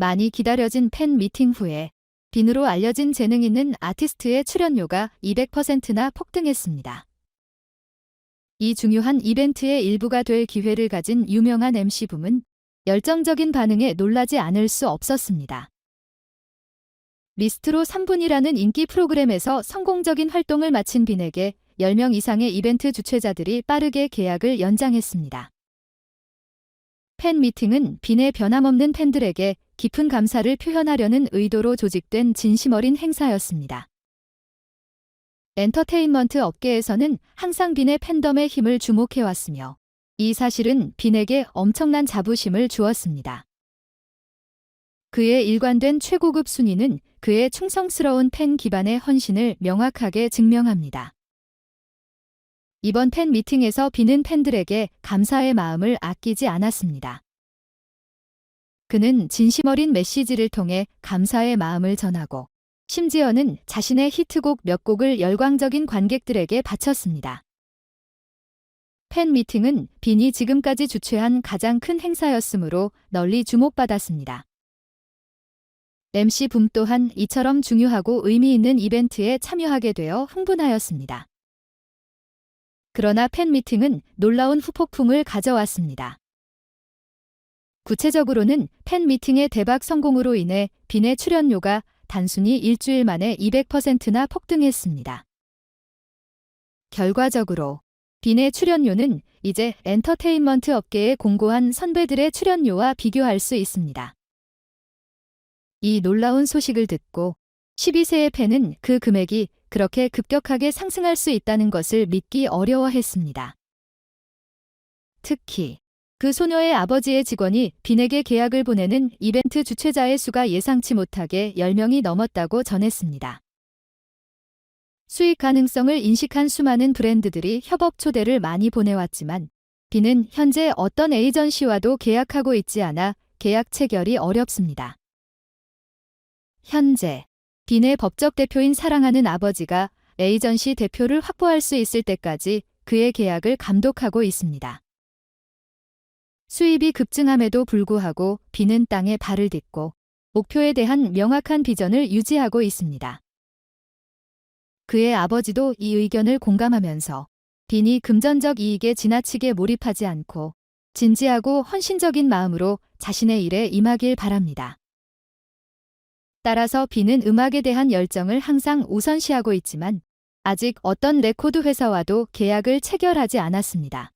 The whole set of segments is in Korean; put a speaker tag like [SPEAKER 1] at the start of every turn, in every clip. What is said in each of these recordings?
[SPEAKER 1] 많이 기다려진 팬 미팅 후에 빈으로 알려진 재능 있는 아티스트의 출연료가 200%나 폭등했습니다. 이 중요한 이벤트의 일부가 될 기회를 가진 유명한 MC붐은 열정적인 반응에 놀라지 않을 수 없었습니다. 리스트로 3분이라는 인기 프로그램에서 성공적인 활동을 마친 빈에게 10명 이상의 이벤트 주최자들이 빠르게 계약을 연장했습니다. 팬 미팅은 빈의 변함없는 팬들에게 깊은 감사를 표현하려는 의도로 조직된 진심 어린 행사였습니다. 엔터테인먼트 업계에서는 항상 빈의 팬덤의 힘을 주목해왔으며 이 사실은 빈에게 엄청난 자부심을 주었습니다. 그의 일관된 최고급 순위는 그의 충성스러운 팬 기반의 헌신을 명확하게 증명합니다. 이번 팬 미팅에서 빈은 팬들에게 감사의 마음을 아끼지 않았습니다. 그는 진심 어린 메시지를 통해 감사의 마음을 전하고 심지어는 자신의 히트곡 몇 곡을 열광적인 관객들에게 바쳤습니다. 팬 미팅은 빈이 지금까지 주최한 가장 큰 행사였으므로 널리 주목받았습니다. MC 붐 또한 이처럼 중요하고 의미 있는 이벤트에 참여하게 되어 흥분하였습니다. 그러나 팬 미팅은 놀라운 후폭풍을 가져왔습니다. 구체적으로는 팬 미팅의 대박 성공으로 인해 빈의 출연료가 단순히 일주일 만에 200%나 폭등했습니다. 결과적으로 빈의 출연료는 이제 엔터테인먼트 업계의 공고한 선배들의 출연료와 비교할 수 있습니다. 이 놀라운 소식을 듣고 12세의 팬은 그 금액이 그렇게 급격하게 상승할 수 있다는 것을 믿기 어려워했습니다. 특히 그 소녀의 아버지의 직원이 빈에게 계약을 보내는 이벤트 주최자의 수가 예상치 못하게 10명이 넘었다고 전했습니다. 수익 가능성을 인식한 수많은 브랜드들이 협업 초대를 많이 보내왔지만 빈은 현재 어떤 에이전시와도 계약하고 있지 않아 계약 체결이 어렵습니다. 현재 빈의 법적 대표인 사랑하는 아버지가 에이전시 대표를 확보할 수 있을 때까지 그의 계약을 감독하고 있습니다. 수입이 급증함에도 불구하고 빈은 땅에 발을 딛고 목표에 대한 명확한 비전을 유지하고 있습니다. 그의 아버지도 이 의견을 공감하면서 빈이 금전적 이익에 지나치게 몰입하지 않고 진지하고 헌신적인 마음으로 자신의 일에 임하길 바랍니다. 따라서 빈은 음악에 대한 열정을 항상 우선시하고 있지만 아직 어떤 레코드 회사와도 계약을 체결하지 않았습니다.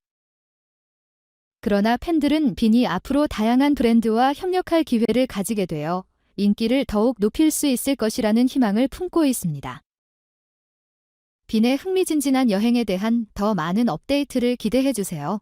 [SPEAKER 1] 그러나 팬들은 빈이 앞으로 다양한 브랜드와 협력할 기회를 가지게 되어 인기를 더욱 높일 수 있을 것이라는 희망을 품고 있습니다. 빈의 흥미진진한 여행에 대한 더 많은 업데이트를 기대해 주세요.